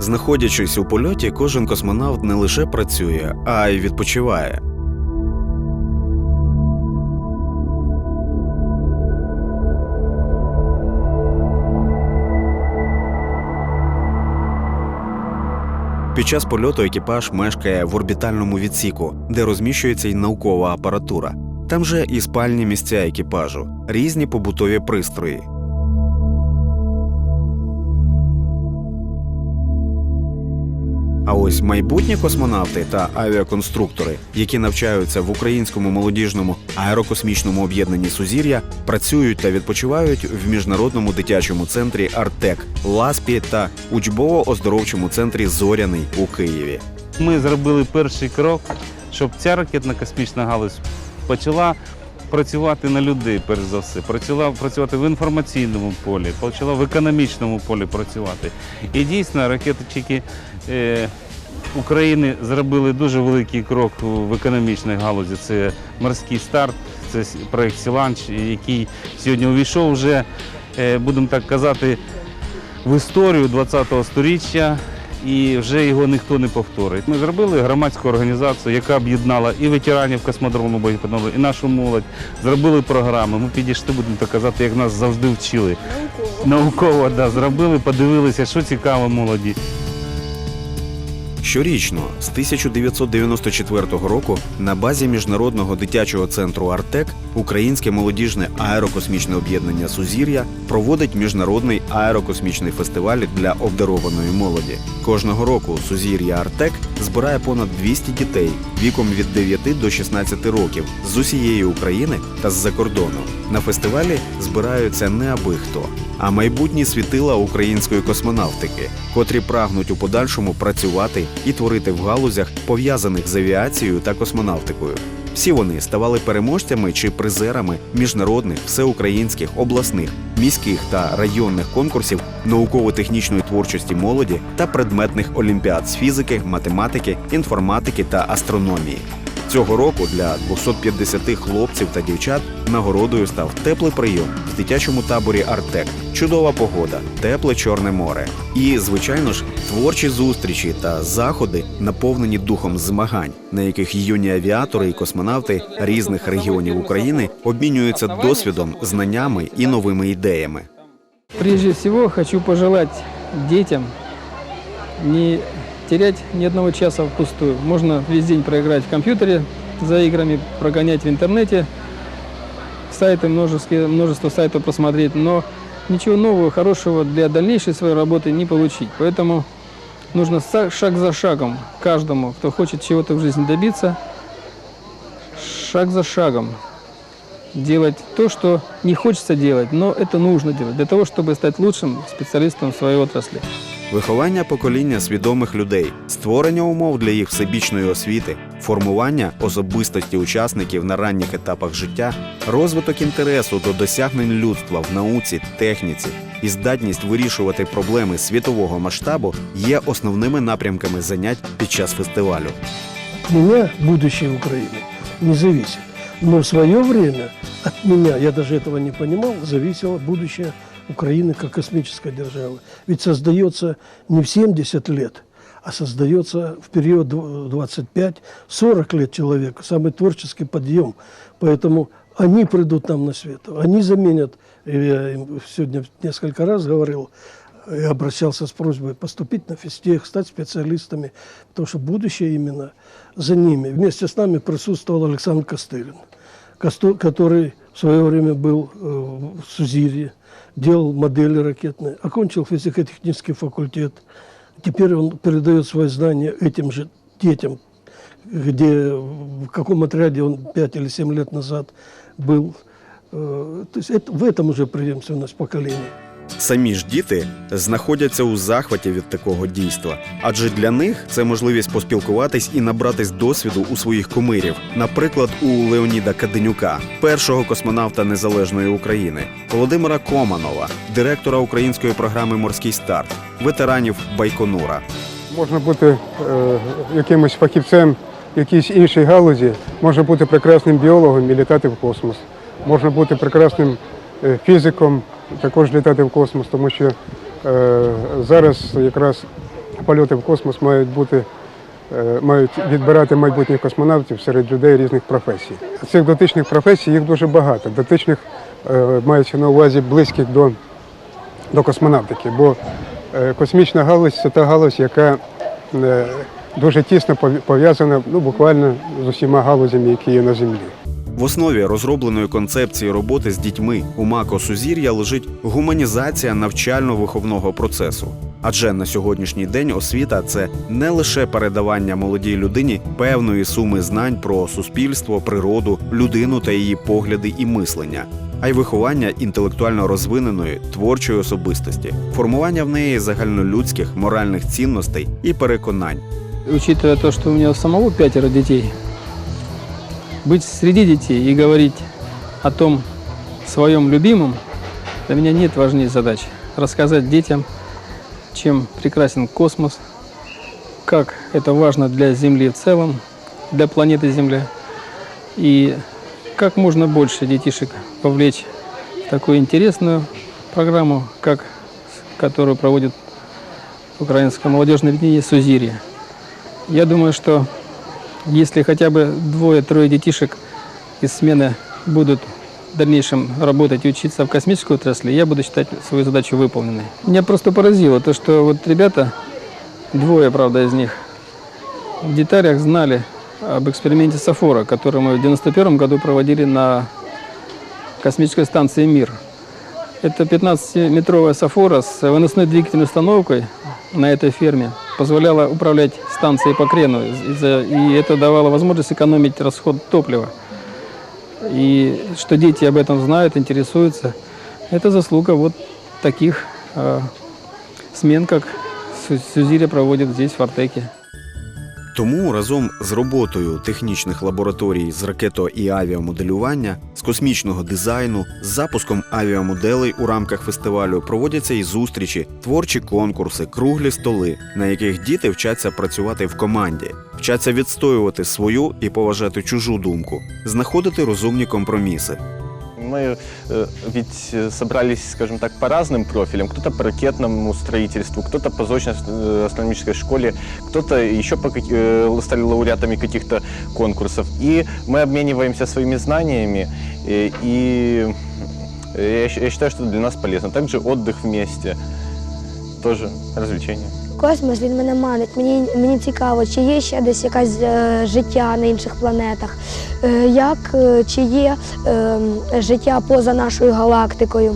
Знаходячись у польоті, кожен космонавт не лише працює, а й відпочиває. Під час польоту екіпаж мешкає в орбітальному відсіку, де розміщується й наукова апаратура. Там же і спальні місця екіпажу, різні побутові пристрої. А ось майбутні космонавти та авіаконструктори, які навчаються в українському молодіжному аерокосмічному об'єднанні Сузір'я, працюють та відпочивають в міжнародному дитячому центрі Артек, Ласпі та учбово-оздоровчому центрі Зоряний у Києві. Ми зробили перший крок, щоб ця ракетна космічна галузь почала працювати на людей, перш за все, почала працювати в інформаційному полі, почала в економічному полі працювати. І дійсно ракетчики е, України зробили дуже великий крок в економічній галузі. Це морський старт, це проект Сіланч, який сьогодні увійшов вже, е, будемо так казати, в історію 20-го сторіччя і вже його ніхто не повторить. Ми зробили громадську організацію, яка об'єднала і ветеранів космодрому боєподобного, і нашу молодь. Зробили програми. Ми підійшли, будемо так казати, як нас завжди вчили. Науково. Науково, да, зробили, подивилися, що цікаво молоді. Щорічно з 1994 року на базі міжнародного дитячого центру Артек Українське молодіжне аерокосмічне об'єднання Сузір'я проводить міжнародний аерокосмічний фестиваль для обдарованої молоді. Кожного року Сузір'я Артек збирає понад 200 дітей віком від 9 до 16 років з усієї України та з-за кордону. На фестивалі збираються не аби хто, а майбутні світила української космонавтики, котрі прагнуть у подальшому працювати і творити в галузях, пов'язаних з авіацією та космонавтикою. Всі вони ставали переможцями чи призерами міжнародних, всеукраїнських, обласних, міських та районних конкурсів науково-технічної творчості молоді та предметних олімпіад з фізики, математики, інформатики та астрономії. Цього року для 250 хлопців та дівчат нагородою став теплий прийом в дитячому таборі Артек, чудова погода, тепле чорне море. І, звичайно ж, творчі зустрічі та заходи, наповнені духом змагань, на яких юні авіатори і космонавти різних регіонів України обмінюються досвідом, знаннями і новими ідеями. Прежде всего хочу пожелать детям не терять ни одного часа впустую. Можно весь день проиграть в компьютере за играми, прогонять в интернете, сайты, множество, множество сайтов просмотреть, но ничего нового, хорошего для дальнейшей своей работы не получить. Поэтому нужно шаг за шагом каждому, кто хочет чего-то в жизни добиться, шаг за шагом делать то, что не хочется делать, но это нужно делать для того, чтобы стать лучшим специалистом в своей отрасли. Виховання покоління свідомих людей, створення умов для їх всебічної освіти, формування особистості учасників на ранніх етапах життя, розвиток інтересу до досягнень людства в науці, техніці і здатність вирішувати проблеми світового масштабу є основними напрямками занять під час фестивалю. Меня будущее Украины не зависит. Но в свое время от меня, я даже этого не понимал, зависело будущее Украины как космической державы. Ведь создается не в 70 лет, а создается в период дв- 25-40 лет человека, самый творческий подъем. Поэтому они придут нам на свет, они заменят, я им сегодня несколько раз говорил, и обращался с просьбой поступить на физтех, стать специалистами, потому что будущее именно за ними. Вместе с нами присутствовал Александр Костырин, косто- который в свое время был э, в Сузире, делал модели ракетные, окончил физико-технический факультет. Теперь он передает свои знания этим же детям, где, в каком отряде он 5 или 7 лет назад был. Э, То есть это, в этом уже преемственность поколений. Самі ж діти знаходяться у захваті від такого дійства, адже для них це можливість поспілкуватись і набратись досвіду у своїх кумирів, наприклад, у Леоніда Каденюка, першого космонавта незалежної України, Володимира Команова, директора української програми Морський старт, ветеранів Байконура. Можна бути е, якимось фахівцем якійсь іншій галузі, можна бути прекрасним біологом і літати в космос. Можна бути прекрасним е, фізиком, також літати в космос, тому що е, зараз якраз польоти в космос мають бути. е, Мають відбирати майбутніх космонавтів серед людей різних професій. Цих дотичних професій їх дуже багато. Дотичних е, мається на увазі близьких до, до космонавтики, бо космічна галузь це та галузь, яка дуже тісно пов'язана ну, буквально з усіма галузями, які є на землі. В основі розробленої концепції роботи з дітьми у МАКО Сузір'я лежить гуманізація навчально-виховного процесу. Адже на сьогоднішній день освіта це не лише передавання молодій людині певної суми знань про суспільство, природу, людину та її погляди і мислення, а й виховання інтелектуально розвиненої творчої особистості, формування в неї загальнолюдських моральних цінностей і переконань. Учитывая то, что у меня самого пятеро детей, быть среди детей и говорить о том своем любимом, для меня нет важнее задач. Рассказать детям, чем прекрасен космос, как это важно для Земли в целом, для планеты Земля, и как можно больше детишек повлечь в такую интересную программу, как которую проводит Украинское молодежное объединение «Сузирье». Я думаю, что если хотя бы двое-трое детишек из смены будут в дальнейшем работать и учиться в космической отрасли, я буду считать свою задачу выполненной. Меня просто поразило то, что вот ребята, двое, правда, из них, в деталях знали об эксперименте Сафора, который мы в 91 году проводили на космической станции «Мир». Это 15-метровая Сафора с выносной двигательной установкой на этой ферме позволяла управлять станцией по крену, и это давало возможность экономить расход топлива. И что дети об этом знают, интересуются, это заслуга вот таких э, смен, как Сузиря проводит здесь, в Артеке. Тому разом з роботою технічних лабораторій з ракето і авіамоделювання, з космічного дизайну, з запуском авіамоделей у рамках фестивалю проводяться і зустрічі, творчі конкурси, круглі столи, на яких діти вчаться працювати в команді, вчаться відстоювати свою і поважати чужу думку, знаходити розумні компроміси. Мы э, ведь э, собрались, скажем так, по разным профилям. Кто-то по ракетному строительству, кто-то по зочно-астрономической школе, кто-то еще по, э, стали лауреатами каких-то конкурсов. И мы обмениваемся своими знаниями. э, И э, я, я считаю, что для нас полезно. Также отдых вместе, тоже развлечение. Космос він мене манить. Мені, мені цікаво, чи є ще десь якесь е, життя на інших планетах, е, як, е, чи є е, життя поза нашою галактикою.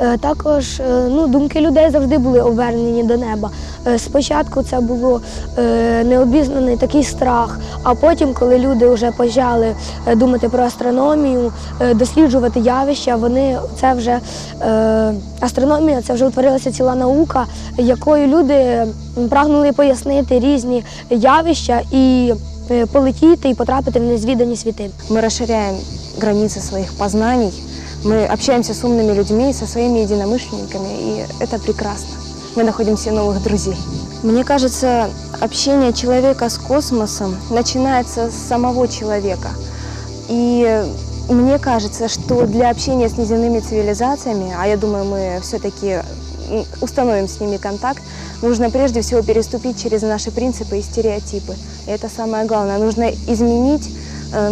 Е, Також е, ну, думки людей завжди були обернені до неба. Е, Спочатку це е, необізнаний такий страх, а потім, коли люди вже почали думати про астрономію, досліджувати явища, вони це вже астрономія, це вже утворилася ціла наука, якою люди прагнули пояснити різні явища і полетіти і потрапити в незвідані світи. Мы расширяем границы своих познаний, мы общаемся с умными людьми, со своими единомышленниками, и это прекрасно. Мы находим себе новых друзей. Мне кажется, общение человека с космосом начинается с самого человека. И мне кажется, что для общения с неземными цивилизациями, а я думаю, мы все-таки установим с ними контакт, нужно прежде всего переступить через наши принципы и стереотипы. И это самое главное. Нужно изменить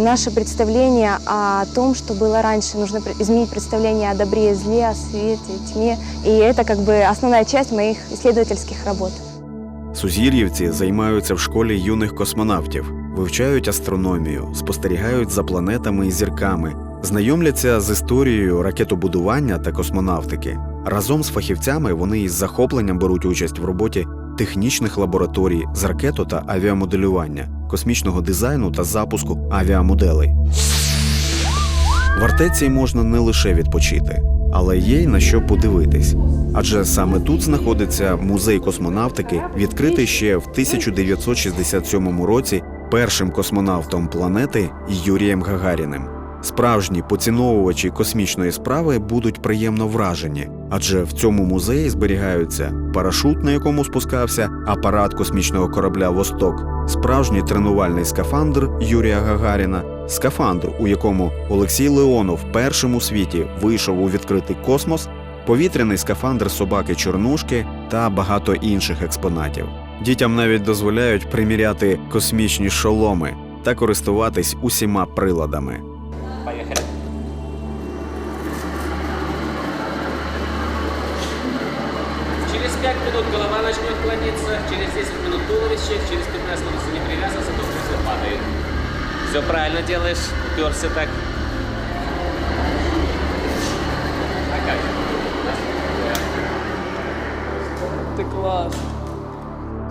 наше представление о том, что было раньше. Нужно пр- изменить представление о добре и зле, о свете и тьме. И это как бы основная часть моих исследовательских работ. Сузір'ївці займаються в школі юних космонавтів, вивчають астрономію, спостерігають за планетами і зірками, знайомляться з історією ракетобудування та космонавтики. Разом з фахівцями вони із захопленням беруть участь в роботі технічних лабораторій з ракето та авіамоделювання, космічного дизайну та запуску авіамоделей. В Артеці можна не лише відпочити, але є й на що подивитись. Адже саме тут знаходиться музей космонавтики, відкритий ще в 1967 році першим космонавтом планети Юрієм Гагаріним. Справжні поціновувачі космічної справи будуть приємно вражені, адже в цьому музеї зберігаються парашут, на якому спускався апарат космічного корабля Восток, справжній тренувальний скафандр Юрія Гагаріна, скафандр, у якому Олексій Леонов першим у світі вийшов у відкритий космос, повітряний скафандр собаки Чорнушки та багато інших експонатів. Дітям навіть дозволяють приміряти космічні шоломи та користуватись усіма приладами. Через 5 минут голова начнет клониться, через 10 минут туловище, через 15 минут если не привязываться, то кресло падает. Все правильно делаешь, уперся так. А как? Ты класс.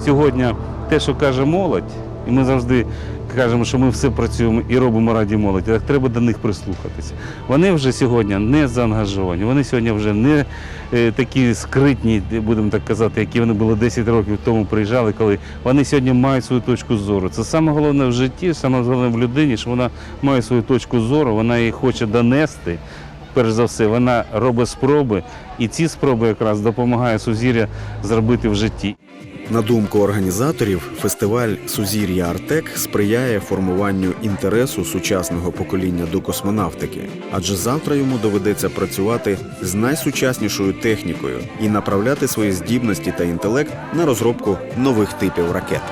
Сьогодні те, що каже молодь, і ми завжди кажемо, що ми все працюємо і робимо раді молоді, так треба до них прислухатися. Вони вже сьогодні не заангажовані, вони сьогодні вже не е, такі скритні, будемо так казати, які вони були 10 років тому приїжджали, коли вони сьогодні мають свою точку зору. Це саме головне в житті, саме головне в людині, що вона має свою точку зору, вона її хоче донести. Перш за все, вона робить спроби, і ці спроби якраз допомагає Сузір'я зробити в житті. На думку організаторів, фестиваль Сузір'я Артек сприяє формуванню інтересу сучасного покоління до космонавтики, адже завтра йому доведеться працювати з найсучаснішою технікою і направляти свої здібності та інтелект на розробку нових типів ракет.